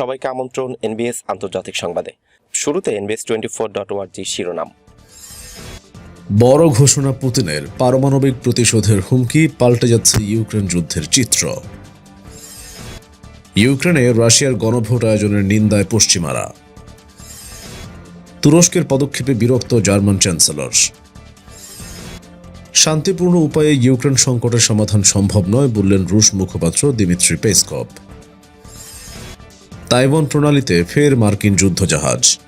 সবাইকে আমন্ত্রণ এনবিএস আন্তর্জাতিক সংবাদে। শুরুতে এনবিএস টোয়েন্টি ফোর ডট ওয়ার্জি শিরোনাম। বড় ঘোষণা পুতিনের পারমাণবিক প্রতিশোধের হুমকি পাল্টে যাচ্ছে ইউক্রেন যুদ্ধের চিত্র। ইউক্রেনে রাশিয়ার গণভোট আয়োজনের নিন্দায় পশ্চিমারা। তুরস্কের পদক্ষেপে বিরক্ত জার্মান চ্যান্সেলর। শান্তিপূর্ণ উপায়ে ইউক্রেন সংকটের সমাধান সম্ভব নয় বললেন রুশ মুখপাত্র দিমিত্রি পেসকপ তাইওয়ান প্রণালীতে ফের মার্কিন যুদ্ধজাহাজ।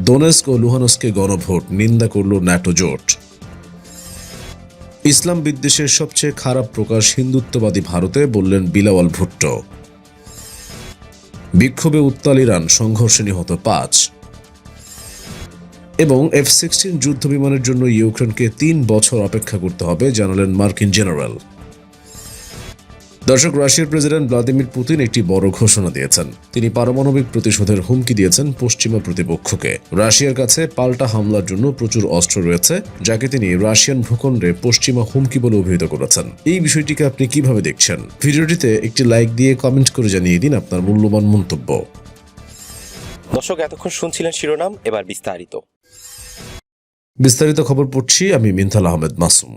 দোনেস্ক ও লুহানস্কে গণভোট, নিন্দা করল ন্যাটো জোট। ইসলাম বিদ্বেষের সবচেয়ে খারাপ প্রকাশ হিন্দুত্ববাদী ভারতে, বললেন বিলাওয়াল ভুট্টো। বিক্ষোভে উত্তাল ইরান, সংঘর্ষে নিহত পাঁচ। এবং এফ সিক্সটিন যুদ্ধ বিমানের জন্য ইউক্রেনকে তিন বছর অপেক্ষা করতে হবে, জানালেন মার্কিন জেনারেল। দর্শক রাশিয়ার প্রেসিডেন্ট ভ্লাদিমির পুতিন একটি বড় ঘোষণা দিয়েছেন। তিনি পারমাণবিক প্রতিশোধের হুমকি দিয়েছেন পশ্চিমা প্রতিপক্ষকে। রাশিয়ার কাছে পাল্টা হামলার জন্য প্রচুর অস্ত্র রয়েছে যাকে তিনি রাশিয়ান ভূখণ্ডে পশ্চিমা হুমকি বলে অভিহিত করেছেন। এই বিষয়টিকে আপনি কীভাবে দেখছেন? ভিডিওটিতে একটি লাইক দিয়ে কমেন্ট করে জানিয়ে দিন আপনার মূল্যবান মন্তব্য। দর্শক এতক্ষণ শুনছিলেন শিরোনাম এবার বিস্তারিত। বিস্তারিত খবর পড়ছি আমি মিনথাল আহমেদ মাসুম।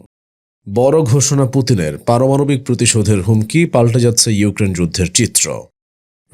বড় ঘোষণা পুতিনের পারমাণবিক প্রতিশোধের হুমকি পাল্টে যাচ্ছে ইউক্রেন যুদ্ধের চিত্র।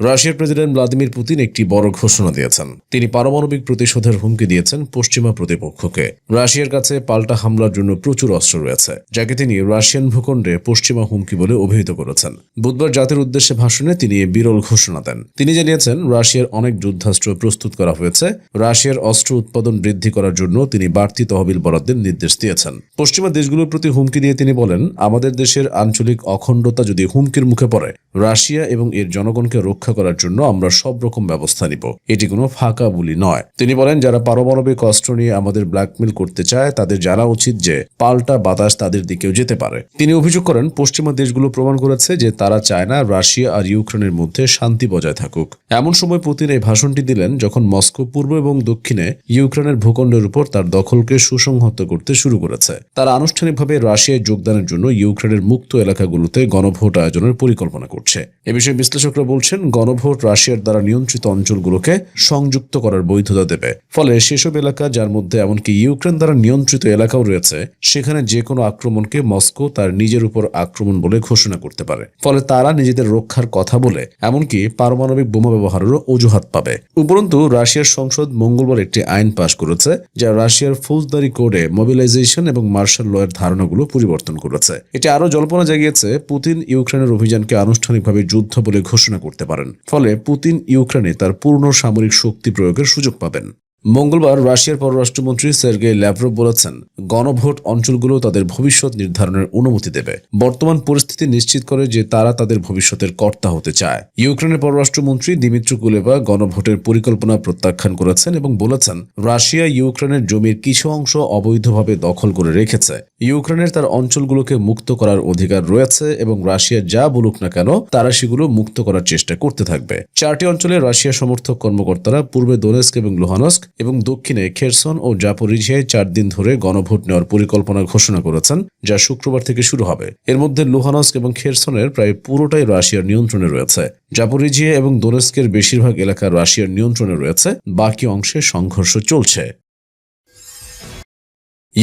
রাশিয়ার প্রেসিডেন্ট ভ্লাদিমির পুতিন একটি বড় ঘোষণা দিয়েছেন। তিনি পারমাণবিক প্রতিশোধের হুমকি দিয়েছেন পশ্চিমা প্রতিপক্ষকে। রাশিয়ার কাছে পাল্টা হামলার জন্য প্রচুর অস্ত্র রয়েছে, যাকে তিনি রাশিয়ান ভূখণ্ডে পশ্চিমা হুমকি বলে অভিহিত করেছেন। বুধবার জাতির উদ্দেশ্যে ভাষণে তিনি বিরল ঘোষণা দেন। তিনি জানিয়েছেন, রাশিয়ার অনেক যুদ্ধাস্ত্র প্রস্তুত করা হয়েছে। রাশিয়ার অস্ত্র উৎপাদন বৃদ্ধি করার জন্য তিনি বাড়তি তহবিল বরাদ্দের নির্দেশ দিয়েছেন। পশ্চিমা দেশগুলোর প্রতি হুমকি দিয়ে তিনি বলেন, আমাদের দেশের আঞ্চলিক অখণ্ডতা যদি হুমকির মুখে পড়ে, রাশিয়া এবং এর জনগণকে রক্ষা করার জন্য আমরা সব রকম ব্যবস্থা নিব। এটি কোনো ফাঁকা বুলি নয়। তিনি বলেন, যারা পারমাণবিক অস্ত্র নিয়ে আমাদের ব্ল্যাকমেল করতে চায়, তাদের জানা উচিত যে পাল্টা বাতাস তাদের দিকেও যেতে পারে। তিনি অভিযোগ করেন, পশ্চিমা দেশগুলো প্রমাণ করেছে যে তারা চায় না রাশিয়া আর ইউক্রেনের মধ্যে শান্তি বজায় থাকুক। এমন সময় পুতিন এই ভাষণটি দিলেন, যখন মস্কো পূর্ব এবং দক্ষিণে ইউক্রেনের ভূখণ্ডের উপর তার দখলকে সুসংহত করতে শুরু করেছে। তারা আনুষ্ঠানিকভাবে রাশিয়ায় যোগদানের জন্য ইউক্রেনের মুক্ত এলাকাগুলোতে গণভোট আয়োজনের পরিকল্পনা করছে। এ বিষয়ে বিশ্লেষকরা বলছেন গণভোট রাশিয়ার দ্বারা নিয়ন্ত্রিত অঞ্চলগুলোকে সংযুক্ত করার বৈধতা দেবে। ফলে সেসব এলাকা, যার মধ্যে এমনকি ইউক্রেন দ্বারা নিয়ন্ত্রিত এলাকাও রয়েছে, সেখানে যে কোনো আক্রমণকে মস্কো তার নিজের উপর আক্রমণ বলে ঘোষণা করতে পারে। ফলে তারা নিজেদের রক্ষার কথা বলে, এমনকি পারমাণবিক বোমা ব্যবহারেরও অজুহাত পাবে। উপরন্তু, রাশিয়ার সংসদ মঙ্গলবার একটি আইন পাশ করেছে, যা রাশিয়ার ফৌজদারি কোডে মোবিলাইজেশন এবং মার্শাল লয়ের ধারণাগুলো পরিবর্তন করেছে। এটি আরও জল্পনা জাগিয়েছে, পুতিন ইউক্রেনের অভিযানকে আনুষ্ঠানিকভাবে যুদ্ধ বলে ঘোষণা করতে পারেন। ফলে পুতিন ইউক্রেনে তার পূর্ণ সামরিক শক্তি প্রয়োগের সুযোগ পাবেন। মঙ্গলবার রাশিয়ার পররাষ্ট্রমন্ত্রী সের্গেই ল্যাভরভ বলেছেন, গণভোট অঞ্চলগুলো তাদের ভবিষ্যৎ নির্ধারণের অনুমতি দেবে। বর্তমান পরিস্থিতি নিশ্চিত করে যে তারা তাদের ভবিষ্যতের কর্তা হতে চায়। ইউক্রেনের পররাষ্ট্রমন্ত্রী দিমিত্র কুলেবা গণভোটের পরিকল্পনা প্রত্যাখ্যান করেছেন এবং বলেছেন, রাশিয়া ইউক্রেনের জমির কিছু অংশ অবৈধভাবে দখল করে রেখেছে। ইউক্রেনের তার অঞ্চলগুলোকে মুক্ত করার অধিকার রয়েছে এবং রাশিয়া যা বলুক না কেন, তারা সেগুলো মুক্ত করার চেষ্টা করতে থাকবে। চারটি অঞ্চলে রাশিয়া সমর্থক কর্মকর্তারা পূর্বে দোনেস্ক এবং লোহানস্ক এবং দক্ষিণে খেরসন ও জাপোরিঝিয়ায় চার দিন ধরে গণভোট নেওয়ার পরিকল্পনা ঘোষণা করেছেন, যা শুক্রবার থেকে শুরু হবে। এর মধ্যে লোহানস্ক এবং খেরসনের প্রায় পুরোটাই রাশিয়ার নিয়ন্ত্রণে রয়েছে। জাপোরিঝিয়া এবং দোনেস্কের বেশিরভাগ এলাকা রাশিয়ার নিয়ন্ত্রণে রয়েছে, বাকি অংশে সংঘর্ষ চলছে।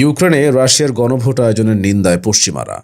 ইউক্রেনে রাশিয়ার গণভোট আয়োজনের নিন্দায় পশ্চিমারা।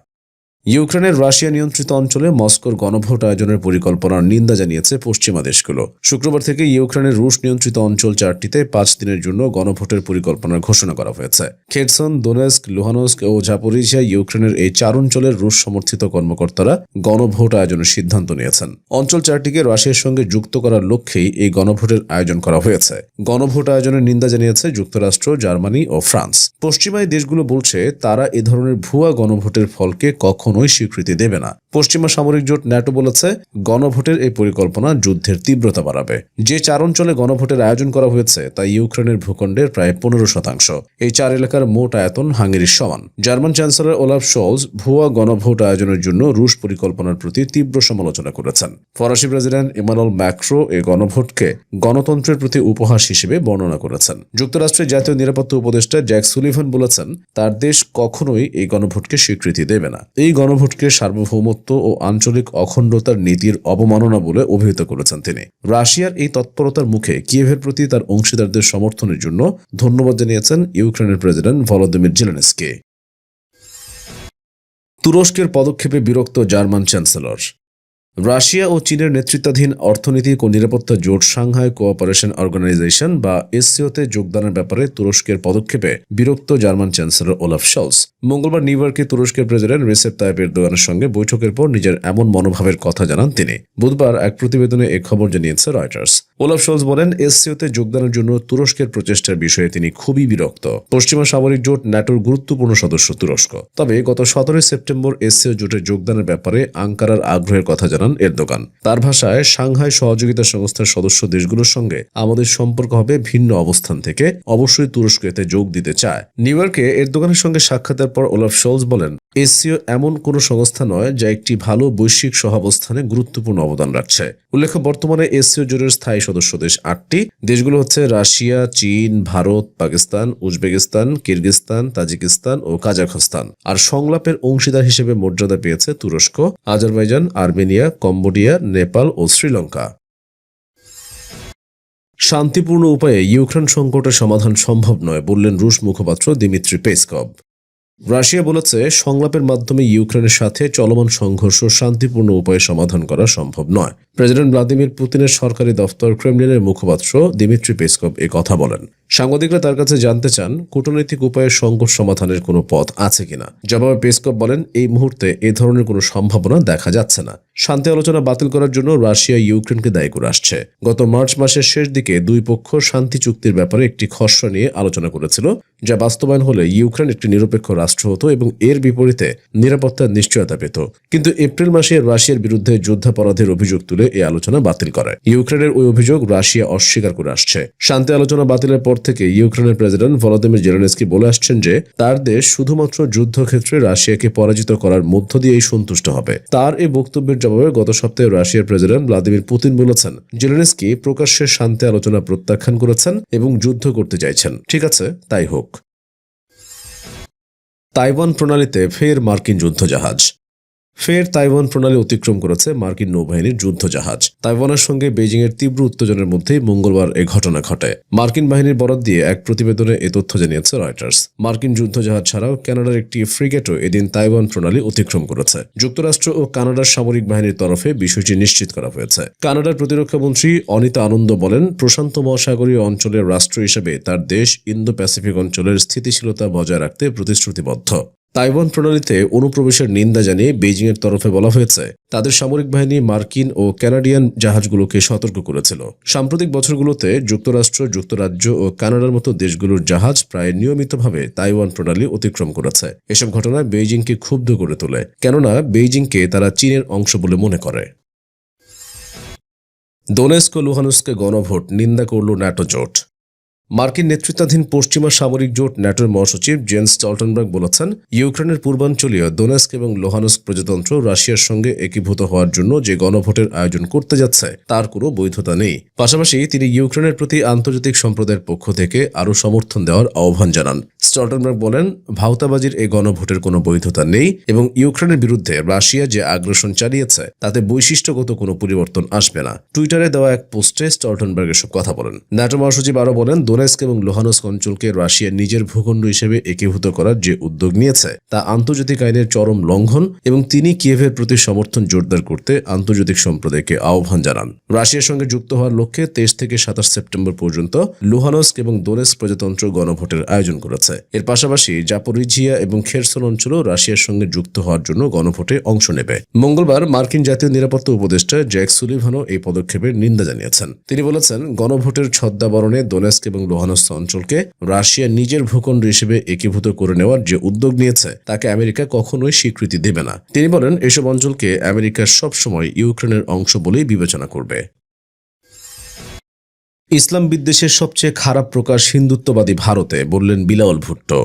ইউক্রেনের রাশিয়া নিয়ন্ত্রিত অঞ্চলে মস্কোর গণভোট আয়োজনের পরিকল্পনার নিন্দা জানিয়েছে পশ্চিমা দেশগুলো। শুক্রবার থেকে ইউক্রেনের রুশ নিয়ন্ত্রিত অঞ্চল চারটিতে পাঁচ দিনের জন্য গণভোটের পরিকল্পনার ঘোষণা করা হয়েছে। খেটসন দোনেস্ক, লুহানস্ক ও জাপোরিজিয়া ইউক্রেনের এই চার অঞ্চলের রুশ সমর্থিত কর্মকর্তারা গণভোট আয়োজনের সিদ্ধান্ত নিয়েছেন। অঞ্চল চারটিকে রাশিয়ার সঙ্গে যুক্ত করার লক্ষ্যেই এই গণভোটের আয়োজন করা হয়েছে। গণভোট আয়োজনের নিন্দা জানিয়েছে যুক্তরাষ্ট্র, জার্মানি ও ফ্রান্স। পশ্চিমায় দেশগুলো বলছে, তারা এ ধরনের ভুয়া গণভোটের ফলকে কখনোই স্বীকৃতি দেবে না। পশ্চিমা সামরিক জোট ন্যাটো বলেছে, গণভোটের এই পরিকল্পনা যুদ্ধের তীব্রতা বাড়াবে। যে চার অঞ্চলে গণভোটের আয়োজন করা হয়েছে, তা ইউক্রেনের ভূখণ্ডের প্রায় পনেরো শতাংশ। এই চার এলাকার মোট আয়তন হাঙ্গেরির সমান। জার্মান চ্যান্সেলর ওলাফ শলস ভুয়া গণভোট আয়োজনের জন্য রুশ পরিকল্পনার প্রতি তীব্র সমালোচনা করেছেন। ফরাসি প্রেসিডেন্ট ইমানুয়েল ম্যাক্রো এই গণভোটকে গণতন্ত্রের প্রতি উপহাস হিসেবে বর্ণনা করেছেন। যুক্তরাষ্ট্রের জাতীয় নিরাপত্তা উপদেষ্টা জ্যাক সুলিভান বলেছেন, তার দেশ কখনোই এই গণভোটকে স্বীকৃতি দেবে না। এই গণভোটকে সার্বভৌমত্ব ও আঞ্চলিক অখণ্ডতার নীতির অবমাননা বলে অভিহিত করেছেন তিনি। রাশিয়ার এই তৎপরতার মুখে কিয়েভের প্রতি তার অংশীদারদের সমর্থনের জন্য ধন্যবাদ জানিয়েছেন ইউক্রেনের প্রেসিডেন্ট ভলোদিমির জেলেনস্কি। তুরস্কের পদক্ষেপে বিরক্ত জার্মান চ্যান্সেলর। রাশিয়া ও চীনের নেতৃত্বাধীন অর্থনৈতিক ও নিরাপত্তা জোট সাংহাই কোঅপারেশন অর্গানাইজেশন বা এসসিওতে যোগদানের ব্যাপারে তুরস্কের পদক্ষেপে বিরক্ত জার্মান চ্যান্সেলর ওলাফ শলস। মঙ্গলবার নিউ ইয়র্কে তুরস্কের প্রেসিডেন্ট রিসেপ তাইপ এরদোগানের সঙ্গে বৈঠকের পর নিজের এমন মনোভাবের কথা জানান তিনি। বুধবার এক প্রতিবেদনে এ খবর জানিয়েছে রয়টার্স। ওলাফ শলস বলেন, এসসিওতে যোগদানের জন্য তুরস্কের প্রচেষ্টার বিষয়ে তিনি খুবই বিরক্ত। পশ্চিমা সামরিক জোট ন্যাটোর গুরুত্বপূর্ণ সদস্য তুরস্ক। তবে গত সতেরোই সেপ্টেম্বর এসসিও জোটে যোগদানের ব্যাপারে আঙ্কারার আগ্রহের কথা জানান এরদোগান। তার ভাষায় সাংহাই সহযোগিতা সংস্থার সদস্য দেশগুলোর সঙ্গে আমাদের সম্পর্ক হবে ভিন্ন অবস্থান থেকে। অবশ্যই তুরস্ক এতে যোগ দিতে চায়। নিউ ইয়র্কে এরদোগানের সঙ্গে সাক্ষাতের পর ওলাফ শোলস বলেন এসসিও এমন কোনো সংস্থা নয় যা একটি ভালো বৈশ্বিক সহাবস্থানে গুরুত্বপূর্ণ অবদান রাখছে। উল্লেখ্য, বর্তমানে এসসিও জোটের স্থায়ী সদস্য দেশ আটটি। দেশগুলো হচ্ছে রাশিয়া, চীন, Bharat, Pakistan, Uzbekistan Kyrgyzstan Tajikistan ও কাজাখস্তান। আর সংলাপের অংশীদার হিসেবে মর্যাদা পেয়েছে তুরস্ক, আজারবাইজান, আর্মেনিয়া কম্বোডিয়া, নেপাল ও শ্রীলঙ্কা। শান্তিপূর্ণ উপায়ে ইউক্রেন সংকটের সমাধান সম্ভব নয় বললেন রুশ মুখপাত্র দিমিত্রি পেসকভ। রাশিয়া বলেছে, সংলাপের মাধ্যমে ইউক্রেনের সাথে চলমান সংঘর্ষ শান্তিপূর্ণ উপায়ে সমাধান করা সম্ভব নয়। প্রেসিডেন্ট ভ্লাদিমির পুতিনের সরকারি দফতর ক্রেমলিনের মুখপাত্র দিমিত্রি পেসকভ এ কথা বলেন। সাংবাদিকরা তার কাছে জানতে চান, কূটনৈতিক উপায়ে সংকট সমাধানের কোনো পথ আছে কিনা। জবাবে পেসকভ বলেন, এই মুহূর্তে এ ধরনের কোনো সম্ভাবনা দেখা যাচ্ছে না। শান্তি আলোচনা বাতিল করার জন্য রাশিয়া ইউক্রেনকে দায়ী করে আসছে। গত মার্চ মাসের শেষ দিকে দুই পক্ষ শান্তি চুক্তির ব্যাপারে একটি খসড়া নিয়ে আলোচনা করেছিল, যা বাস্তবায়ন হলে ইউক্রেন একটি নিরপেক্ষ রাষ্ট্র হতো এবং এর বিপরীতে নিরাপত্তার নিশ্চয়তা পেত। কিন্তু এপ্রিল মাসে রাশিয়ার বিরুদ্ধে যুদ্ধাপরাধের অভিযোগ তুলে এই আলোচনা বাতিল করে। ইউক্রেনের ওই অভিযোগ রাশিয়া অস্বীকার করে আসছে। শান্তি আলোচনা বাতিলের পর থেকে ইউক্রেনের প্রেসিডেন্ট ভলোদিমির জেলেনস্কি বলে আসছেন যে, তার দেশ শুধুমাত্র যুদ্ধক্ষেত্রে রাশিয়াকে পরাজিত করার মধ্য দিয়েই সন্তুষ্ট হবে। তার এই বক্তব্যের জবাবে গত সপ্তাহে রাশিয়ার প্রেসিডেন্ট ভ্লাদিমির পুতিন বলেছেন, জেলেনস্কি প্রকাশ্যে শান্তি আলোচনা প্রত্যাখ্যান করেছেন এবং যুদ্ধ করতে চাইছেন। ঠিক আছে, তাই হোক। তাইওয়ান প্রণালীতে ফের মার্কিন যুদ্ধজাহাজ। ফের তাইওয়ান প্রণালী অতিক্রম করেছে মার্কিন নৌবাহিনীর যুদ্ধজাহাজ। তাইওয়ানের সঙ্গে বেজিংয়ের তীব্র উত্তেজনার মধ্যেই মঙ্গলবার এ ঘটনা ঘটে। মার্কিন বাহিনীর বরাদ দিয়ে এক প্রতিবেদনে এ তথ্য জানিয়েছে রয়টার্স। মার্কিন যুদ্ধজাহাজ ছাড়াও কানাডার একটি ফ্রিগেটও এদিন তাইওয়ান প্রণালী অতিক্রম করেছে। যুক্তরাষ্ট্র ও কানাডার সামরিক বাহিনীর তরফে বিষয়টি নিশ্চিত করা হয়েছে। কানাডার প্রতিরক্ষা মন্ত্রী অনিতা আনন্দ বলেন, প্রশান্ত মহাসাগরীয় অঞ্চলের রাষ্ট্র হিসেবে তার দেশ ইন্দো প্যাসিফিক অঞ্চলের স্থিতিশীলতা বজায় রাখতে প্রতিশ্রুতিবদ্ধ। তাইওয়ান প্রণালীতে অনুপ্রবেশের নিন্দা জানিয়ে বেইজিংয়ের তরফে বলা হয়েছে, তাদের সামরিক বাহিনী মার্কিন ও কানাডিয়ান জাহাজগুলোকে সতর্ক করেছিল। সাম্প্রতিক বছরগুলোতে যুক্তরাষ্ট্র, যুক্তরাজ্য ও কানাডার মতো দেশগুলোর জাহাজ প্রায় নিয়মিতভাবে তাইওয়ান প্রণালী অতিক্রম করেছে। এসব ঘটনা বেইজিংকে ক্ষুব্ধ করে তোলে, কেননা বেইজিংকে তারা চীনের অংশ বলে মনে করে। দোনেস্ক লুহানুস্কে গণভোট, নিন্দা করল ন্যাটো জোট মার্কিন নেতৃত্বাধীন পশ্চিমা সামরিক জোট ন্যাটোর মহাসচিব জেন্স স্টলটেনবার্গ বলেছেন, ইউক্রেনের পূর্বাঞ্চলীয় দোনেস্ক এবং লোহানস্ক প্রজাতন্ত্র রাশিয়ার সঙ্গে একীভূত হওয়ার জন্য যে গণভোটের আয়োজন করতে যাচ্ছে, তার কোনো বৈধতা নেই। পাশাপাশি তিনি ইউক্রেনের প্রতি আন্তর্জাতিক সম্প্রদায়ের পক্ষ থেকে আরও সমর্থন দেওয়ার আহ্বান জানান। স্টলটেনবার্গ বলেন, ভাওতাবাজির এই গণভোটের কোনো বৈধতা নেই এবং ইউক্রেনের বিরুদ্ধে রাশিয়া যে আগ্রাসন চালিয়েছে, তাতে বৈশিষ্ট্যগত কোনো পরিবর্তন আসবে না। টুইটারে দেওয়া এক পোস্টে স্টলটেনবার্গ এসব কথা বলেন। ন্যাটো মহাসচিব আরও বলেন দোনেস্ক এবং লোহানস্ক অঞ্চলকে রাশিয়া নিজের ভূখণ্ড হিসেবে একীভূত করার যে উদ্যোগ নিয়েছে, তা আন্তর্জাতিক আইনের চরম লঙ্ঘন এবং তিনি কিয়েভের প্রতি সমর্থন জোরদার করতে আন্তর্জাতিক সম্প্রদায়কে আহ্বান জানান। রাশিয়ার সঙ্গে যুক্ত হওয়ার লক্ষ্যে তেইশ থেকে সাতাশ সেপ্টেম্বর পর্যন্ত লুহানস্ক এবং দোনেস্ক প্রজাতন্ত্র গণভোটের আয়োজন করেছে। এর পাশাপাশি জাপোরিজিয়া এবং খেরসন অঞ্চলও রাশিয়ার সঙ্গে যুক্ত হওয়ার জন্য গণভোটে অংশ নেবে। মঙ্গলবার মার্কিন জাতীয় নিরাপত্তা উপদেষ্টা জ্যাক সুলিভানও এই পদক্ষেপের নিন্দা জানিয়েছেন। তিনি বলেছেন, গণভোটের ছদ্মাবরণে দোনেস্ক এবং লোহানস্ক অঞ্চলকে রাশিয়া নিজের ভূখণ্ড হিসেবে একীভূত করে নেওয়ার যে উদ্যোগ নিয়েছে, তাকে আমেরিকা কখনোই স্বীকৃতি দেবে না। তিনি বলেন, এসব অঞ্চলকে আমেরিকা সবসময় ইউক্রেনের অংশ বলেই বিবেচনা করবে। ইসলাম বিদ্বেষের সবচেয়ে খারাপ প্রকাশ হিন্দুত্ববাদী ভারতে, বললেন বিলাওয়াল ভুট্টো।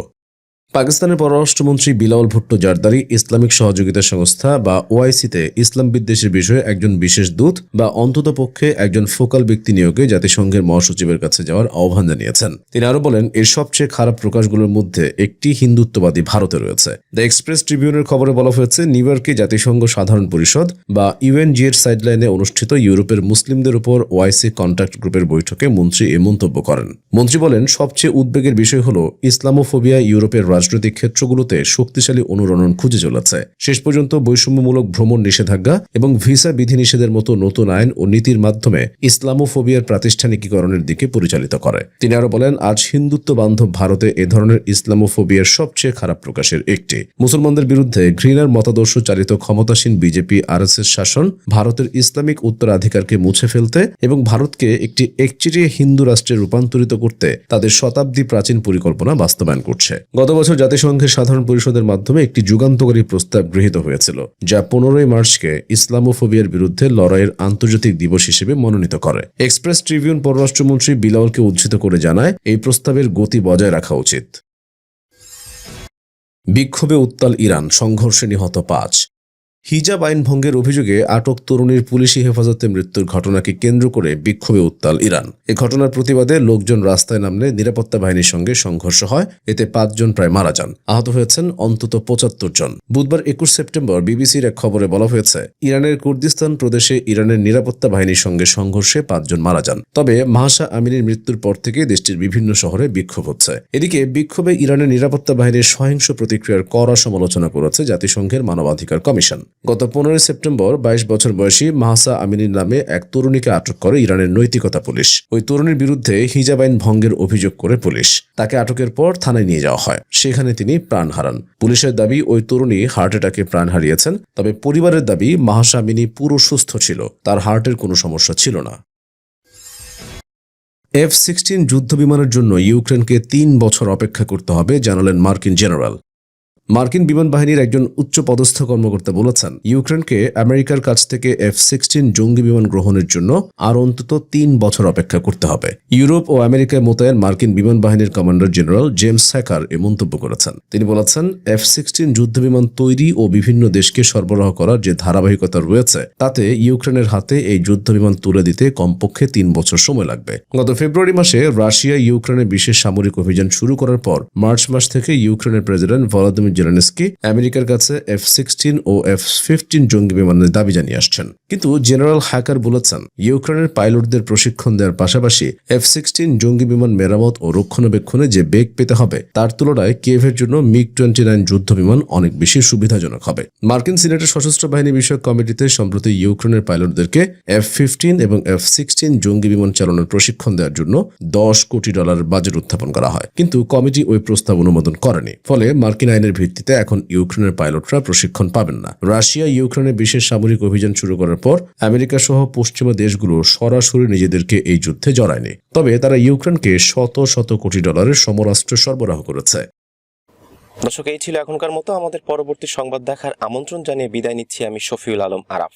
পাকিস্তানের পররাষ্ট্রমন্ত্রী বিলাওয়াল ভুট্টো জারদারি ইসলামিক সহযোগিতা সংস্থা বা ওআইসিতে ইসলাম বিদ্বেষের বিষয়ে একজন বিশেষ দূত বা অন্ততপক্ষে একজন ফোকাল ব্যক্তি নিয়োগে জাতিসংঘের মহাসচিবের কাছে যাওয়ার আহ্বান জানিয়েছেন। তিনি আরও বলেন, এর সবচেয়ে খারাপ প্রকাশগুলোর মধ্যে একটি হিন্দুত্ববাদী ভারতে রয়েছে। দ্য এক্সপ্রেস ট্রিবিউনের খবরে বলা হয়েছে, নিউ ইয়র্কে জাতিসংঘ সাধারণ পরিষদ বা ইউএনজি এর সাইডলাইনে অনুষ্ঠিত ইউরোপের মুসলিমদের উপর ওআইসি কন্ট্যাক্ট গ্রুপের বৈঠকে মন্ত্রী এ মন্তব্য করেন। মন্ত্রী বলেন, সবচেয়ে উদ্বেগের বিষয় হল ইসলামোফোবিয়া ইউরোপের রাজনৈতিক ক্ষেত্রগুলোতে শক্তিশালী অনুরণন খুঁজে চলেছে। শেষ পর্যন্ত বৈষম্যমূলক ভ্রমণ নিষেধাজ্ঞা এবং ভিসা বিধিনিষেধের মতো নতুন আইন ও নীতির মাধ্যমে ইসলামোফোবিয়ার প্রাতিষ্ঠানিকীকরণের দিকে পরিচালিত করে। তিনি আরও বলেন, আজ হিন্দুত্ব বান্ধব ভারতে এ ধরনের ইসলামোফোবিয়ার সবচেয়ে খারাপ প্রকাশের একটি। মুসলমানদের বিরুদ্ধে ঘৃণার মতাদর্শ চালিত ক্ষমতাসীন বিজেপি আরএসএস শাসন ভারতের ইসলামিক উত্তরাধিকারকে মুছে ফেলতে এবং ভারতকে একটি একচিটিয়ে হিন্দু রাষ্ট্রে রূপান্তরিত করতে তাদের শতাব্দী প্রাচীন পরিকল্পনা বাস্তবায়ন করছে। গত বছর জাতিসংঘের সাধারণ পরিষদের মাধ্যমে একটি যুগান্তকারী প্রস্তাব গৃহীত হয়েছিল, যা পনেরোই মার্চকে ইসলামোফোবিয়ার বিরুদ্ধে লড়াইয়ের আন্তর্জাতিক দিবস হিসেবে মনোনীত করে। এক্সপ্রেস ট্রিবিউন পররাষ্ট্রমন্ত্রী বিলাওয়ালকে উদ্ধৃত করে জানায়, এই প্রস্তাবের গতি বজায় রাখা উচিত। বিক্ষোভে উত্তাল ইরান, সংঘর্ষে নিহত পাঁচ। হিজাব আইন ভঙ্গের অভিযোগে আটক তরুণীর পুলিশি হেফাজতে মৃত্যুর ঘটনাকে কেন্দ্র করে বিক্ষোভে উত্তাল ইরান। এ ঘটনার প্রতিবাদে লোকজন রাস্তায় নামলে নিরাপত্তা বাহিনীর সঙ্গে সংঘর্ষ হয়, এতে পাঁচজন প্রায় মারা যান। আহত হয়েছেন অন্তত পঁচাত্তর জন। বুধবার একুশ সেপ্টেম্বর বিবিসির এক খবরে বলা হয়েছে, ইরানের কুর্দিস্তান প্রদেশে ইরানের নিরাপত্তা বাহিনীর সঙ্গে সংঘর্ষে পাঁচজন মারা যান। তবে মাহাসা আমিনের মৃত্যুর পর থেকে দেশটির বিভিন্ন শহরে বিক্ষোভ হচ্ছে। এদিকে বিক্ষোভে ইরানের নিরাপত্তা বাহিনীর সহিংস প্রতিক্রিয়ার কড়া সমালোচনা করেছে জাতিসংঘের মানবাধিকার কমিশন। গত পনেরোই সেপ্টেম্বর বাইশ বছর বয়সী মাহাসা আমিনীর নামে এক তরুণীকে আটক করে ইরানের নৈতিকতা পুলিশ। ওই তরুণীর বিরুদ্ধে হিজাব আইন ভঙ্গের অভিযোগ করে পুলিশ। তাকে আটকের পর থানায় নিয়ে যাওয়া হয়। সেখানে তিনি প্রাণ হারান। পুলিশের দাবি, ওই তরুণী হার্ট অ্যাটাকে প্রাণ হারিয়েছেন, তবে পরিবারের দাবি, মাহাসা আমিনী পুরো সুস্থ ছিল। তার হার্টের কোনো সমস্যা ছিল না। এফ সিক্সটিন যুদ্ধ বিমানের জন্য ইউক্রেনকে তিন বছর অপেক্ষা করতে হবে জানালেন মার্কিন জেনারেল। মার্কিন বিমান বাহিনীর একজন উচ্চ পদস্থ কর্মকর্তা বলেছেন, ইউক্রেনকে আমেরিকার কাছ থেকে এফ সিক্সটিন জঙ্গি বিমান গ্রহণের জন্য আর অন্তত তিন বছর অপেক্ষা করতে হবে। ইউরোপ ও আমেরিকায় মোতায়েন মার্কিন বিমান বাহিনীর কমান্ডার জেনারেল জেমস স্যাকার এ মন্তব্য করেছেন। তিনি বলেছেন, এফ সিক্সটিন যুদ্ধ বিমান তৈরি ও বিভিন্ন দেশকে সরবরাহ করার যে ধারাবাহিকতা রয়েছে, তাতে ইউক্রেনের হাতে এই যুদ্ধ বিমান তুলে দিতে কমপক্ষে তিন বছর সময় লাগবে। গত ফেব্রুয়ারি মাসে রাশিয়া ইউক্রেনে বিশেষ সামরিক অভিযান শুরু করার পর, মার্চ মাস থেকে ইউক্রেনের প্রেসিডেন্ট ভলাদিমির জেলেনস্কি আমেরিকার কাছে এফ সিক্সটিন ও এফ ফিফটিন জঙ্গি বিমানের দাবি জানিয়ে আসছেন। কিন্তু জেনারেল হ্যাকার বলেছেন ইউক্রেনের পাইলটদের প্রশিক্ষণ দেওয়ার পাশাপাশি এফ সিক্সটিন জঙ্গি বিমান মেরামত ও রক্ষণাবেক্ষণে যে বেগ পেতে হবে, তার তুলনায় কিয়েভের জন্য মিগ টোয়েন্টি নাইন যুদ্ধ বিমান অনেক বেশি সুবিধাজনক হবে। মার্কিন সিনেটের সশস্ত্র বাহিনী বিষয়ক কমিটিতে সম্প্রতি ইউক্রেনের পাইলটদেরকে এফ ফিফটিন এবং এফ সিক্সটিন জঙ্গি বিমান চালানোর প্রশিক্ষণ দেওয়ার জন্য দশ কোটি ডলার বাজেট উত্থাপন করা হয়। কিন্তু কমিটি ওই প্রস্তাব অনুমোদন করেনি। ফলে মার্কিন আইনের ভিত্তিতে এখন ইউক্রেনের পাইলটরা প্রশিক্ষণ পাবেন না। রাশিয়া ইউক্রেনে বিশেষ সামরিক অভিযান শুরু করার পর আমেরিকা সহ পশ্চিমা দেশগুলো সরাসরি নিজেদেরকে এই যুদ্ধে জড়ায়নি। তবে তারা ইউক্রেনকে শত শত কোটি ডলারের সমরাস্ত্র সরবরাহ করেছে। দর্শক, এই ছিল এখনকার মতো। আমাদের পরবর্তী সংবাদ দেখার আমন্ত্রণ জানিয়ে বিদায় নিচ্ছি আমি শফিউল আলম আরাফ।